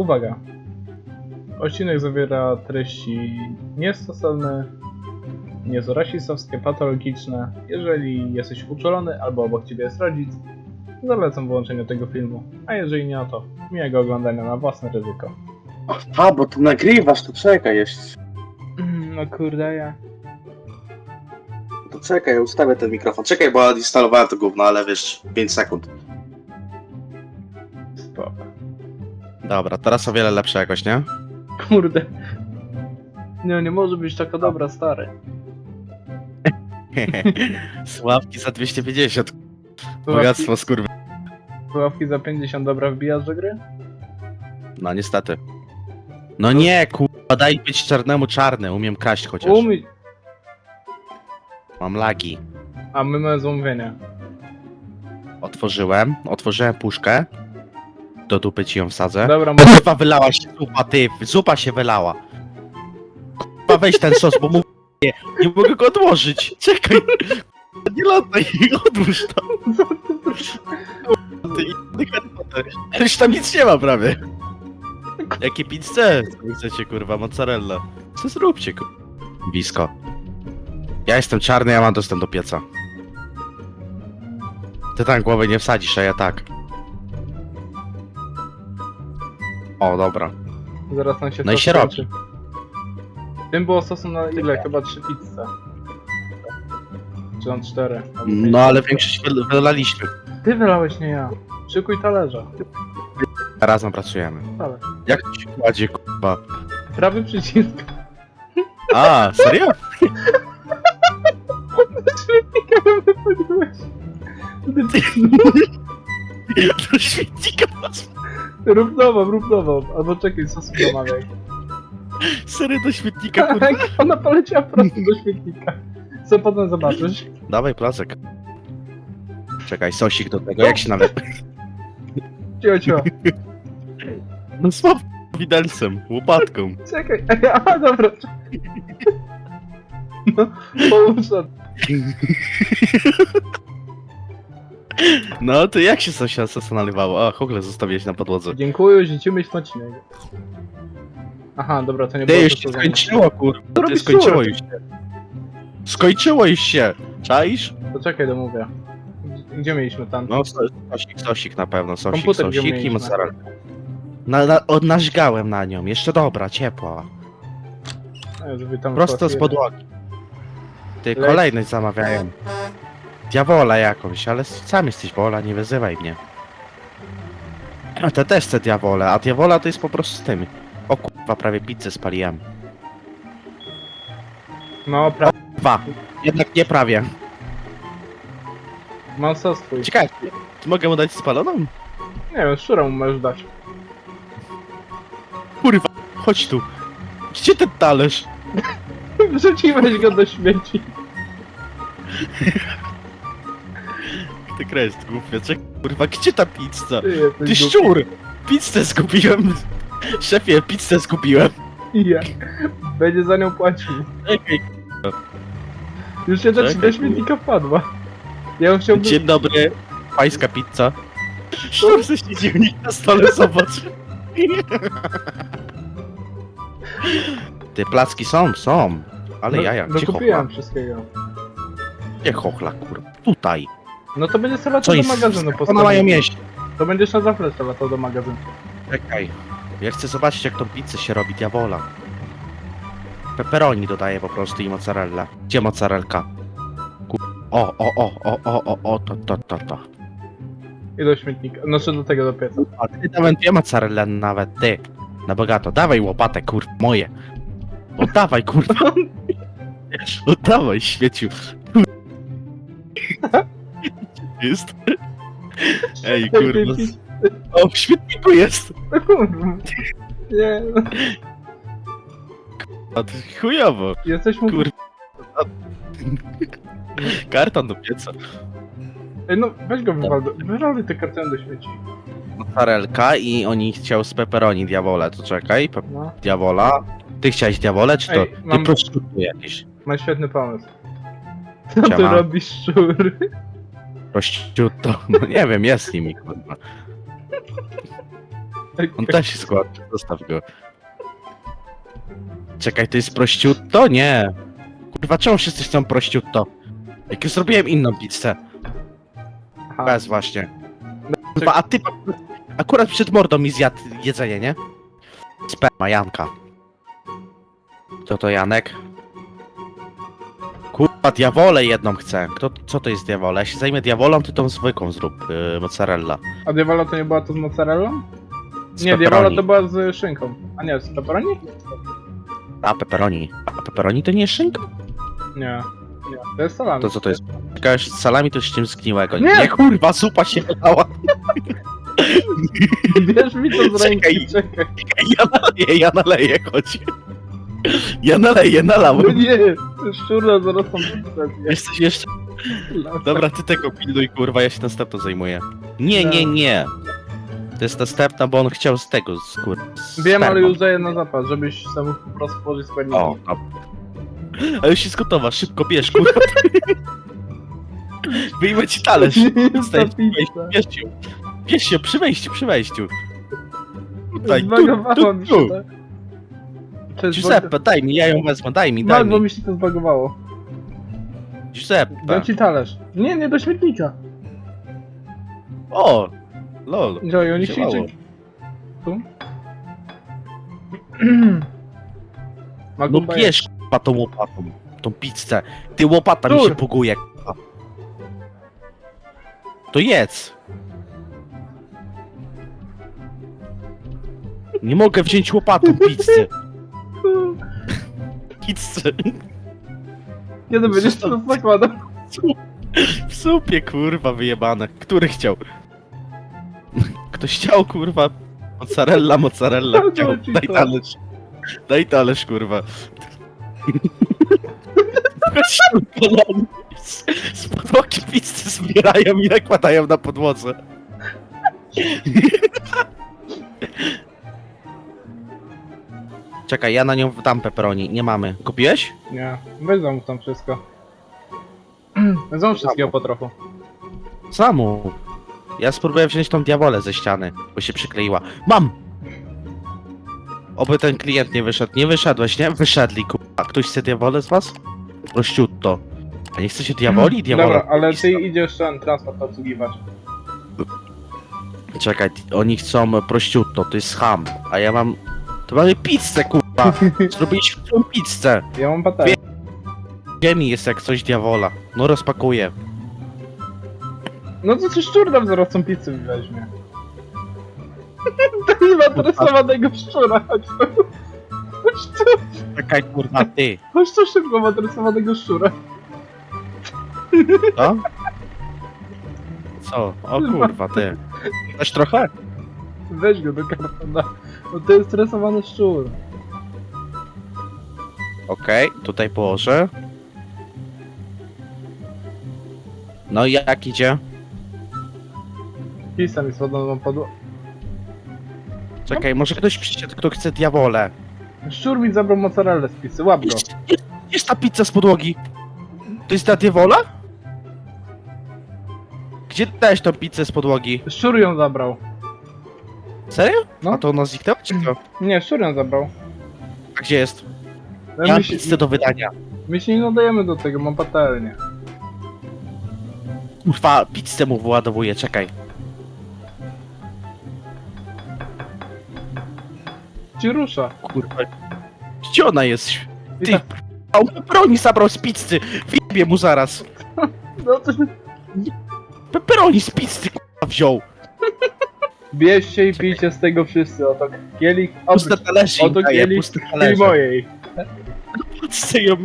Uwaga! Odcinek zawiera treści niestosowne, nieco rasistowskie, patologiczne. Jeżeli jesteś uczulony albo obok ciebie jest rodzic, zalecam wyłączenie tego filmu. A jeżeli nie, to miłego oglądania na własne ryzyko. A, bo ty nagrywasz, to czekaj jeszcze. No kurde, ja. To czekaj, ustawię ten mikrofon. Czekaj, bo instalowałem to gówno, ale wiesz, 5 sekund. Dobra, teraz o wiele lepsza jakoś, nie? Kurde. Nie, nie może być taka dobra, stary. Sławki za 250. Pułapki, Bogactwo skurwy. pułapki za 50 dobra wbijasz do gry? No niestety. No nie, kurwa, daj być czarnemu czarny, umiem kraść chociaż. Umyj. Mam lagi. A my mamy zamówienie. Otworzyłem, otworzyłem puszkę. Do dupy ci ją wsadzę. Dobra, Kurwa, wylała się zupa, ty, zupa się wylała. Kurwa, weź ten sos, bo mu nie, nie mogę go odłożyć. Czekaj. Nie lataj, odłóż to. Już tam nic nie ma prawie. Jakie pizzę? Chcecie, kurwa, mozzarella? Co zróbcie, kurwa. Blisko. Ja jestem czarny, ja mam dostęp do pieca. Ty tam głowy nie wsadzisz, a ja tak. O, dobra. Zaraz nam się No i się skończy. Tym było sosu na ile? Chyba trzy pizze. Czy tam cztery? albo pięć. No ale większość wyl- wylaliśmy. Ty wylałeś, nie ja. Szykuj talerza. Razem pracujemy. Talerz. Jak to się kładzie, kurwa? Prawy przycisk. A, serio? Śmietnikiem wypaliłeś. Do śmietnika masz. Rób nową, rób nową. Albo czekaj, sosu zamawiaj. Serio do śmietnika, kurwa? Ona poleciała prosto do śmietnika. Co potem zobaczysz? Dawaj placek. Czekaj, sosik do tego, jak się nawet... Cio, cio. No słab widelcem, łopatką. Czekaj, a dobra. No, połóż na No to jak się sosia sosa nalywało? A, chogle zostawiłeś na podłodze. Dziękuję, życzymy smacznego. Aha, dobra, to nie Ty, było już to, się co skończyło, kurwa. Ty robisz skończyło już się. Skończyło już się. Czaisz? To czekaj, domówię. Gdzie- Gdzie mieliśmy tam? No, so- sosik, sosik na pewno, sosik, Komputer gdzie sosik i mieliśmy? mozzarella. Na, na, od, nażgałem na nią, jeszcze dobra, ciepła. Prosto z podłogi. Ty, Leć. kolejność zamawiają. Diawola jakąś, ale sam jesteś wola, nie wyzywaj mnie. A te też te diawole, a diawola to jest po prostu z tym. O kurwa, prawie pizzę spaliłem. No, pra... Dwa. Jednak nie prawie. mam sos twój. Ciekawe, mogę mu dać spaloną? Nie wiem, szczura mu możesz dać. Kurwa, chodź tu. Gdzie ten talerz? Wrzuciłeś go do śmieci. Ty krest, głupie, czekaj, kurwa, gdzie ta pizza? Ty jesteś Ty głupi. szczur! Pizzę zgubiłem! Szefie, pizzę zgubiłem! Ja. Będzie za nią płacił. Czekaj, Już się Czekaj, do śmietnika wpadła. Ja bym chciał... Dzień dobry, pańska pizza. Szczur se siedzi u nich na stole, zobacz. Ty, placki są, są. Ale No, jaja, no gdzie kupiłem chochla? wszystkiego. Gdzie chochla, kurwa? Tutaj. No to będzie sobie Co latał do jest? magazynu Ona mają postawić. jeść. To będziesz na zaplecze latał do magazynu. Czekaj. Ja chcę zobaczyć, jak tą pizzę się robi, diabola. Pepperoni dodaję po prostu i mozzarella. Gdzie mozzarelka? Ku... O, o, o, o, o, o, o, to, to, to, to. I do śmietnika. Znaczy do tego do pieca. A ty nawet dwie mozzarelle nawet, ty. Na bogato. Dawaj łopatę, kurwa, moje. Oddawaj, kurwa. Oddawaj, śmieciu. Jest. Ej, kurwa. O, w świetniku jest. No kurwa. Nie, no. A ty chujowo. jesteśmy... Kurwa. Karton do pieca. Ej, no weź go wywal, do- wywal te kartony do śmieci. Mozzarelka i oni chciał z pepperoni diawole, to czekaj. Pe No. diawola. Ty chciałeś diawole, czy to? Ej, Ty mam- prostytutki jakieś. Mam świetny pomysł. Co ty Siema. robisz, szczur? Prościutto. No nie wiem, jest nimi, kurwa. On też jest głodny, zostaw go. Czekaj, to jest prościutto? Nie. Kurwa, czemu wszyscy chcą prościutto? Jak już zrobiłem inną pizzę. Aha. Bez właśnie. Kurwa, a ty akurat przed mordą mi zjadł jedzenie, nie? Sperma Janka. Kto to Janek? Kurwa, diawolę jedną chcę. Kto, co to jest diawola? Ja się zajmę diawolą, ty tą zwykłą zrób, yy, mozzarella. A Diavola to nie była to z mozzarellą? Z Nie, pepperoni. Diavola to była z szynką. A nie, z pepperoni? A, pepperoni. A pepperoni to nie jest szynka? Nie. Nie, to jest salami. To co to jest? Jakaś z salami to z czym zgniłego. Nie! Nie, kurwa, zupa się wylała. Bierz mi to z ręki, Czekaj. czekaj. Ja naleję, ja naleję, chodź. Ja naleję, No nalałem. nie, szczura zaraz tam coś jeszcze? Dobra, ty tego pilnuj, kurwa, ja się następną zajmuję. Nie, nie, nie. To jest następna, bo on chciał z tego, z Wiem, ale spermą. już daję na zapas, żebyś sam po prostu składniki. O, dobra. A już jest gotowa, szybko bierz, kurwa. Wyjmę ci talerz. Ta pizza. Bierz się. Bierz się, przy wejściu, przy wejściu. Tutaj, tu, mi tu, się tu. To. Cześć, Giuseppe, daj mi, ja ją wezmę, daj mi, daj Mal, bo mi. mi się to zbagowało. Giuseppe. Dam ci talerz. Nie, nie do śmietnika. O, lol. Działaj, oni Działało. ćwiczy. Tu? No Magumba bierz kurwa tą łopatą, tą pizzę. Ty łopata mi Tur. się puguje, kurwa. To jedz. Nie mogę wziąć łopatą pizzy. Pizzy. Kiedy będziesz to zakładał? W supie, kurwa, wyjebane. Który chciał? Ktoś chciał, kurwa. Mozzarella, mozzarella. No, Chciał. ci Daj to. talerz. Daj talerz, kurwa. Z, z podłogi pizzy zbierają i nakładają na podłodze. Czekaj, ja na nią dam pepperoni. Nie mamy. Kupiłeś? Nie, weź zamów tam wszystko. Zamów wszystkiego po trochu. Samu. Ja spróbuję wziąć tą diawolę ze ściany, bo się przykleiła. Mam! Oby ten klient nie wyszedł. Nie wyszedłeś, nie? Wyszedli, kurwa. Ktoś chce diawolę z was? Prościutto. A nie chcecie diawoli? Diawola. Dobra, ale ty idziesz ten transport obsługiwać. Czekaj, oni chcą prościutto, to jest ham. A ja mam... To mamy pizzę, kurwa. Zrobiliśmy tą pizzę. Ja mam baterię. Ziemi jest jak coś diawola. No rozpakuję. No to ci szczur nam zaraz tą pizzę weźmie. To jest matrysowanego szczura, chodź tu. Chodź tu, Czekaj, kurwa, ty. chodź tu szybko matrysowanego szczura. Co? Co? O kurwa, ty. Coś trochę? Weź go do kartona. No to jest stresowany szczur. Okej, tutaj położę. No i jak idzie? Pisa mi spadła na podłogę. Czekaj, może ktoś przyszedł, kto chce diawolę. Szczur mi zabrał mozzarellę z pizzy, łap go. Jest, jest, jest ta pizza z podłogi. To jest ta diawola? Gdzie dałeś tą pizzę z podłogi? Szczur ją zabrał. Serio? No. A to ona zniknęła czy co? Nie, szczur ją zabrał. A gdzie jest? Ja mam my, się, pizzę do wydania. my się nie nadajemy do tego, mam patelnię. Kurwa, pizzę mu wyładowuję, czekaj. Ci rusza. Kurwa. Gdzie ona jest? I Ty, tak, a on pepperoni zabrał z pizzy. Wjebie mu zaraz. no to Pepperoni z pizzy kurwa wziął. Bierzcie i pijcie z tego wszyscy, oto kielich, Puste im oto kielich puste i talerze. mojej. Chcę ją miał